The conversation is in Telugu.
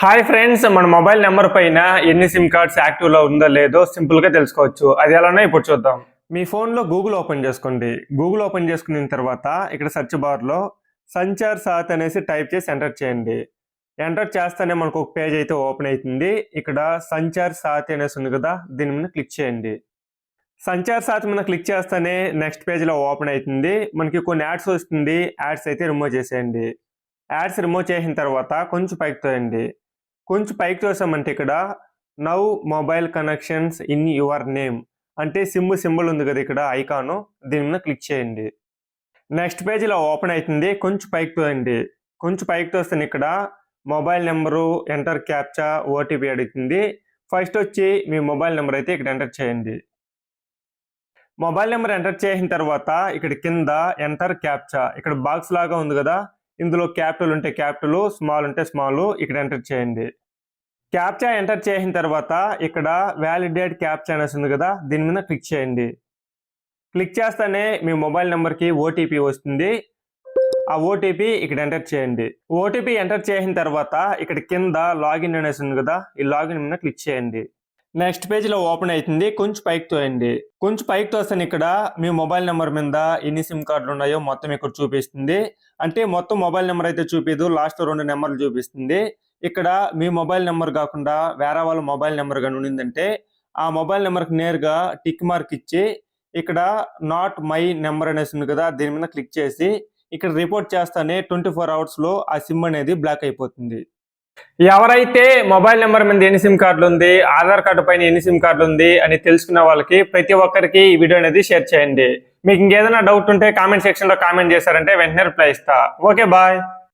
హాయ్ ఫ్రెండ్స్ మన మొబైల్ నెంబర్ పైన ఎన్ని సిమ్ కార్డ్స్ యాక్టివ్లో ఉందో లేదో సింపుల్గా తెలుసుకోవచ్చు. అది ఎలానో ఇప్పుడు చూద్దాం. మీ ఫోన్లో గూగుల్ ఓపెన్ చేసుకోండి. గూగుల్ ఓపెన్ చేసుకున్న తర్వాత ఇక్కడ సెర్చ్ బార్లో సంచార్ సాత్ అనేసి టైప్ చేసి ఎంటర్ చేయండి. ఎంటర్ చేస్తేనే మనకు ఒక పేజ్ అయితే ఓపెన్ అవుతుంది. ఇక్కడ సంచార్ సాత్ అనేసి ఉంది కదా దీని మీద క్లిక్ చేయండి. సంచార్ సాత్ మీద క్లిక్ చేస్తేనే నెక్స్ట్ పేజ్లో ఓపెన్ అవుతుంది. మనకి కొన్ని యాడ్స్ వస్తుంది. యాడ్స్ అయితే రిమూవ్ చేసేయండి. యాడ్స్ రిమూవ్ చేసిన తర్వాత కొంచెం పైకి తోయండి. కొంచెం పైకి చూసామంటే ఇక్కడ now mobile connections in your name అంటే సిమ్ సింబల్ ఉంది కదా ఇక్కడ ఐకాను దీని మీద క్లిక్ చేయండి. నెక్స్ట్ పేజ్ ఇలా ఓపెన్ అవుతుంది కొంచెం పైకి తోయండి. కొంచెం పైకి తోస్తే ఇక్కడ mobile number enter captcha OTP అడుగుతుంది. ఫస్ట్ వచ్చి మీ మొబైల్ నెంబర్ అయితే ఇక్కడ ఎంటర్ చేయండి. మొబైల్ నెంబర్ ఎంటర్ చేసిన తర్వాత ఇక్కడ కింద ఎంటర్ క్యాప్చా ఇక్కడ బాక్స్ లాగా ఉంది కదా ఇందులో క్యాపిటల్ ఉంటే క్యాపిటల్ స్మాల్ ఉంటే స్మాల్ ఇక్కడ ఎంటర్ చేయండి. క్యాప్చా ఎంటర్ చేసిన తర్వాత ఇక్కడ వ్యాలిడేట్ క్యాప్చా అనేసి ఉంది కదా దీని మీద క్లిక్ చేయండి. క్లిక్ చేస్తేనే మీ మొబైల్ నెంబర్కి ఓటీపీ వస్తుంది. ఆ ఓటీపీ ఇక్కడ ఎంటర్ చేయండి. ఓటీపీ ఎంటర్ చేసిన తర్వాత ఇక్కడ కింద లాగిన్ అనేసి ఉంది కదా ఈ లాగిన్ మీద క్లిక్ చేయండి. నెక్స్ట్ పేజ్లో ఓపెన్ అవుతుంది కొంచెం పైకి తోయండి. కొంచెం పైకి తోస్తాను ఇక్కడ మీ మొబైల్ నెంబర్ మీద ఎన్ని సిమ్ కార్డులు ఉన్నాయో మొత్తం ఇక్కడ చూపిస్తుంది. అంటే మొత్తం మొబైల్ నెంబర్ అయితే చూపిదు లాస్ట్ రెండు నెంబర్లు చూపిస్తుంది. ఇక్కడ మీ మొబైల్ నెంబర్ కాకుండా వేరే వాళ్ళ మొబైల్ నెంబర్ కానీ ఉండిందంటే ఆ మొబైల్ నెంబర్కి నేరుగా టిక్ మార్క్ ఇచ్చి ఇక్కడ నాట్ మై నెంబర్ అనేసి ఉంది కదా దీని మీద క్లిక్ చేసి ఇక్కడ రిపోర్ట్ చేస్తానే ట్వంటీ ఫోర్ అవర్స్లో ఆ సిమ్ అనేది బ్లాక్ అయిపోతుంది. ఎవరైతే మొబైల్ నెంబర్ మీద ఎన్ని సిమ్ కార్డులు ఉంది ఆధార్ కార్డు పైన ఎన్ని సిమ్ కార్డులు ఉంది అని తెలుసుకున్న వాళ్ళకి ప్రతి ఒక్కరికి ఈ వీడియో అనేది షేర్ చేయండి. మీకు ఇంకేదైనా డౌట్ ఉంటే కామెంట్ సెక్షన్లో కామెంట్ చేశారంటే వెంటనే రిప్లై ఇస్తా. Okay bye